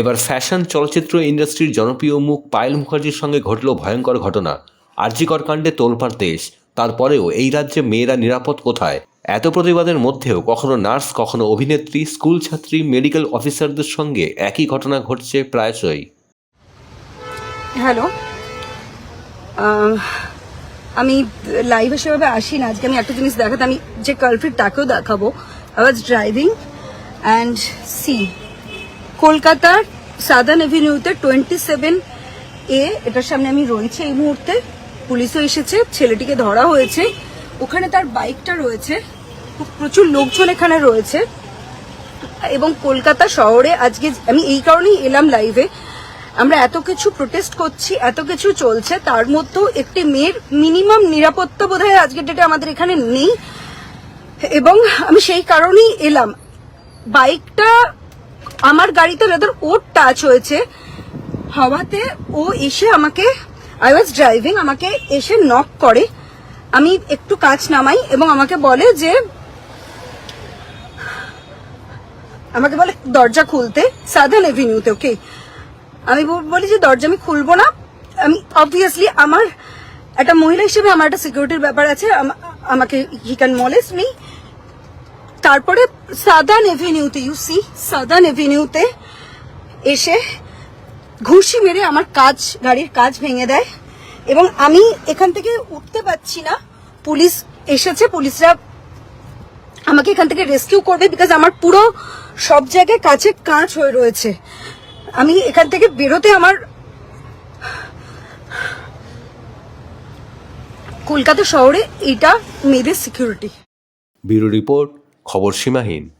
এবার ফ্যাশন চলচ্চিত্র ইন্ডাস্ট্রির জনপ্রিয় মুখ পায়েল মুখার্জির সঙ্গে ঘটল ভয়ঙ্কর ঘটনা। আরজিকর কাণ্ডে তোলপাড় দেশ। তারপরেও এই রাজ্যে মেয়েরা নিরাপদ কোথায়? এত প্রতিবাদের মধ্যেও কখনো নার্স, কখনো অভিনেত্রী, স্কুল ছাত্রী, মেডিকেল অফিসারদের সঙ্গে একই ঘটনা ঘটছে প্রায়শই। হ্যালো। আমি লাইভে সেভাবে আসি না। আজকে আমি একটা জিনিস দেখাতে, আমি যে কালফ্রিট তাকেও দেখাবো। I was driving and see কলকাতার সাদার্ন এভিনিউতে টোয়েন্টি সেভেন এ, এটার সামনে আমি রয়েছি এই মুহূর্তে। পুলিশও এসেছে, ছেলেটিকে ধরা হয়েছে। ওখানে তার বাইকটা রয়েছে। প্রচুর লোকজন এখানে রয়েছে। এবং কলকাতা শহরে আজকে আমি এই কারণেই এলাম লাইভে। আমরা এত কিছু প্রোটেস্ট করছি, এত কিছু চলছে, তার মধ্যেও একটি মেয়ের মিনিমাম নিরাপত্তা বোধহয় আজকের ডেটে আমাদের এখানে নেই। এবং আমি সেই কারণেই এলাম। বাইকটা আমার গাড়িতে যাদের ওর টাচ হয়েছে। হওয়াতে ও এসে আমাকে আই ওয়াজ ড্রাইভিং আমাকে এসে নক করে। আমি একটু কাজ নামাই এবং আমাকে বলে যে, আমাকে বলে, দরজা খুলতে সাধারণ এভিনিউতে ওকে আমি বলি যে, দরজা আমি খুলবো না। আমি অবভিয়াসলি আমার, একটা মহিলা হিসেবে আমার একটা সিকিউরিটির ব্যাপার আছে আমাকে হি ক্যান মলেস মি তারপরে সাদার্ন এভিনিউতে ইউ সি সাদার্ন এভিনিউতে এসে ঘুষি মেরে আমার কাজ, গাড়ির কাজ ভেঙে দেয়। এবং আমি এখান থেকে উঠতে পারছি না। পুলিশ এসেছে, পুলিশরা আমাকে এখান থেকে রেস্কিউ করবে বিকজ আমার পুরো সব জায়গায় কাছে কাঁচ হয়ে রয়েছে। আমি এখান থেকে বেরোতে আমার কলকাতা শহরে এটা মেয়েদের সিকিউরিটি ব্যুরো রিপোর্ট খবর সীমাহীন।